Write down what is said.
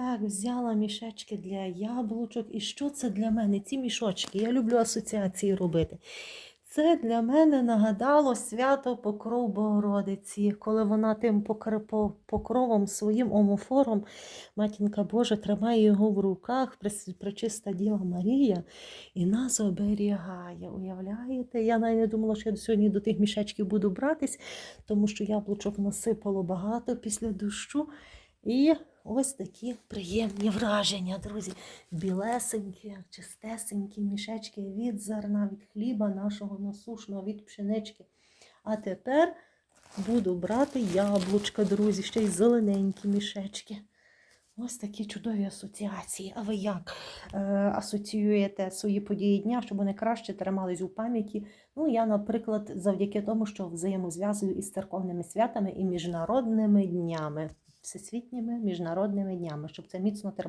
Так, взяла мішечки для яблучок. І що це для мене? Ці мішочки. Я люблю асоціації робити. Це для мене нагадало свято Покров Богородиці, коли вона тим покровом своїм омофором, матінка Божа, тримає його в руках, пречиста Діва Марія, і нас оберігає. Уявляєте? Я навіть не думала, що я сьогодні до тих мішечків буду братись, тому що яблучок насипало багато після дощу. І ось такі приємні враження, друзі. Білесенькі, чистесенькі мішечки від зерна, від хліба нашого насушного, від пшенички. А тепер буду брати яблучка, друзі, ще й зелененькі мішечки. Ось такі чудові асоціації. А ви як е, асоціюєте свої події дня, щоб вони краще тримались у пам'яті? Ну, я, наприклад, завдяки тому, що взаємозв'язую із церковними святами і міжнародними днями, всесвітніми міжнародними днями, щоб це міцно тримати.